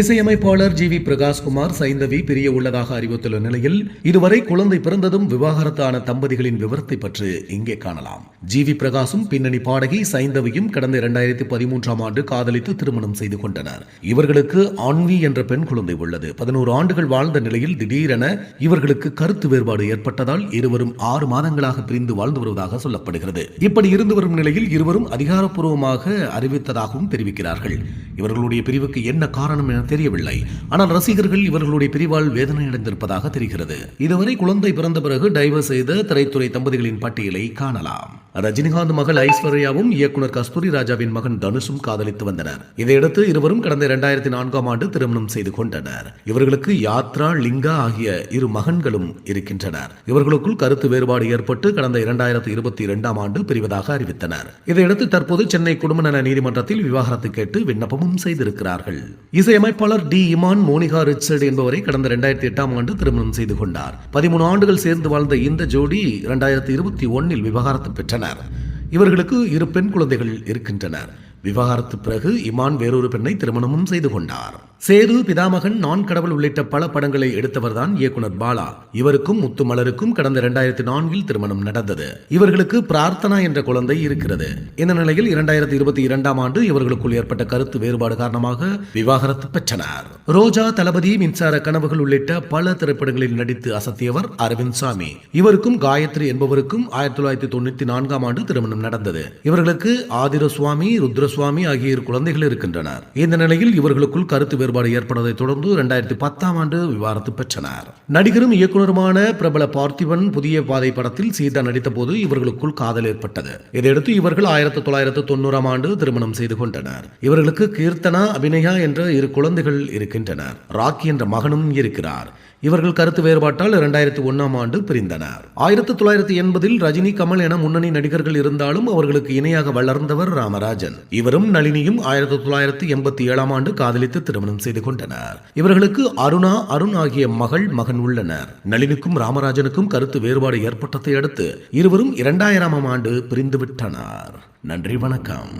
இசையமைப்பாளர் G we Prakash Kumar Saindhavi பிரிய உள்ளதாக அறிவித்துள்ள நிலையில் இதுவரை குழந்தை பிறந்ததும் விவாகரத்தான தம்பதிகளின் விவரத்தை பற்றி இங்கே காணலாம். ஜி வி பிரகாசும் பின்னணி பாடகி சைந்தவியும் கடந்த இரண்டாயிரத்தி பதிமூன்றாம் ஆண்டு காதலித்து திருமணம் செய்து கொண்டனர். இவர்களுக்கு ஆன்வி என்ற பெண் குழந்தை உள்ளது. பதினோரு ஆண்டுகள் வாழ்ந்த நிலையில் திடீரென இவர்களுக்கு கருத்து வேறுபாடு ஏற்பட்டதால் இருவரும் ஆறு மாதங்களாக பிரிந்து வாழ்ந்து வருவதாக சொல்லப்படுகிறது. இப்படி இருந்து வரும் நிலையில் இருவரும் அதிகாரப்பூர்வமாக அறிவித்ததாகவும் தெரிவிக்கிறார்கள். இவர்களுடைய பிரிவுக்கு என்ன காரணம் என தெரியவில்லை. ஆனால் ரசிகர்கள் இவர்களுடைய பிரிவால் வேதனை அடைந்திருப்பதாக தெரிகிறது. இதுவரை குழந்தை பிறந்த பிறகு டைவர்ஸ் செய்த திரைத்துறை தம்பதிகளின் பட்டியலை காணலாம். ரஜினிகாந்த் மகள் ஐஸ்வர்யாவும் இயக்குனர் கஸ்தூரி ராஜாவின் மகன் தனுஷும் காதலித்து வந்தனர். இதையடுத்து இருவரும் கடந்த இரண்டாயிரத்தி நான்காம் ஆண்டு திருமணம் செய்து கொண்டனர். இவர்களுக்கு யாத்ரா லிங்கா ஆகிய இரு மகன்களும் இருக்கின்றனர். இவர்களுக்குள் கருத்து வேறுபாடு ஏற்பட்டு கடந்த இரண்டாயிரத்தி இருபத்தி இரண்டாம் ஆண்டு பிரிவதாக அறிவித்தனர். இதையடுத்து தற்போது சென்னை குடும்ப நல நீதிமன்றத்தில் விவாகரத்து கேட்டு விண்ணப்பமும் செய்திருக்கிறார்கள். இசையமை இசையமைப்பாளர் டி இமான் மோனிகா ரிச்சர்ட் என்பவரை கடந்த இரண்டாயிரத்தி எட்டாம் ஆண்டு திருமணம் செய்து கொண்டார். பதிமூணு ஆண்டுகள் சேர்ந்து வாழ்ந்த இந்த ஜோடி இரண்டாயிரத்தி இருபத்தி ஒன்னில் விவகாரத்து பெற்றனர். இவர்களுக்கு இரு பெண் குழந்தைகள் இருக்கின்றனர். விவகாரத்து பிறகு இமான் வேறொரு பெண்ணை திருமணமும் செய்து கொண்டார். சேது பிதாமகன் நான் கடவுள் உள்ளிட்ட பல படங்களை எடுத்தவர்தான் இயக்குனர் பாலா. இவருக்கும் முத்துமலருக்கும் கடந்த இரண்டாயிரத்தி நான்கில் திருமணம் நடந்தது. இவர்களுக்கு பிரார்த்தனா என்ற குழந்தை இருக்கிறது. இந்த நிலையில் இரண்டாயிரத்தி இருபத்தி இரண்டாம் ஆண்டு இவர்களுக்குள் ஏற்பட்ட கருத்து வேறுபாடு காரணமாக விவாகரத்து பெற்றனர். ரோஜா தளபதி மின்சார கனவுகள் உள்ளிட்ட பல திரைப்படங்களில் நடித்து அசத்தியவர் அரவிந்த் சாமி. இவருக்கும் காயத்ரி என்பவருக்கும் ஆயிரத்தி தொள்ளாயிரத்தி தொண்ணூத்தி நான்காம் ஆண்டு திருமணம் நடந்தது. இவர்களுக்கு ஆதிர சுவாமி ருத்ரசுவாமி ஆகிய இரு குழந்தைகள் இருக்கின்றனர். இந்த நிலையில் இவர்களுக்குள் கருத்து வேறுபாடு ஏற்பட்டதை தொடர்ந்து இரண்டாயிரத்தி பத்தாம் ஆண்டு விவாகரத்து பெற்றனர். நடிகரும் இயக்குனருமான பிரபல பார்த்திபன் புதிய பாதை படத்தில் சீதா நடித்த போது இவர்களுக்குள் காதல் ஏற்பட்டது. இதையடுத்து இவர்கள் ஆயிரத்தி தொள்ளாயிரத்து தொண்ணூறாம் ஆண்டு திருமணம் செய்து கொண்டனர். இவர்களுக்கு கீர்த்தனா அபிநயா என்ற இரு குழந்தைகள் இருக்கின்றனர். ராக்கி என்ற மகனும் இருக்கிறார். இவர்கள் கருத்து வேறுபாட்டால் இரண்டாயிரத்தி ஒன்னாம் ஆண்டு பிரிந்தனர். ஆயிரத்தி தொள்ளாயிரத்தி எண்பதில் ரஜினி கமல் என முன்னணி நடிகர்கள் இருந்தாலும் அவர்களுக்கு இணையாக வளர்ந்தவர் ராமராஜன். இவரும் நளினியும் ஆயிரத்தி தொள்ளாயிரத்தி எண்பத்தி ஏழாம் ஆண்டு காதலித்து திருமணம் செய்து கொண்டனர். இவர்களுக்கு அருணா அருண் ஆகிய மகள் மகன் உள்ளனர். நளினிக்கும் ராமராஜனுக்கும் கருத்து வேறுபாடு ஏற்பட்டதை அடுத்து இருவரும் இரண்டாயிரமாம் ஆண்டு பிரிந்துவிட்டனர். நன்றி வணக்கம்.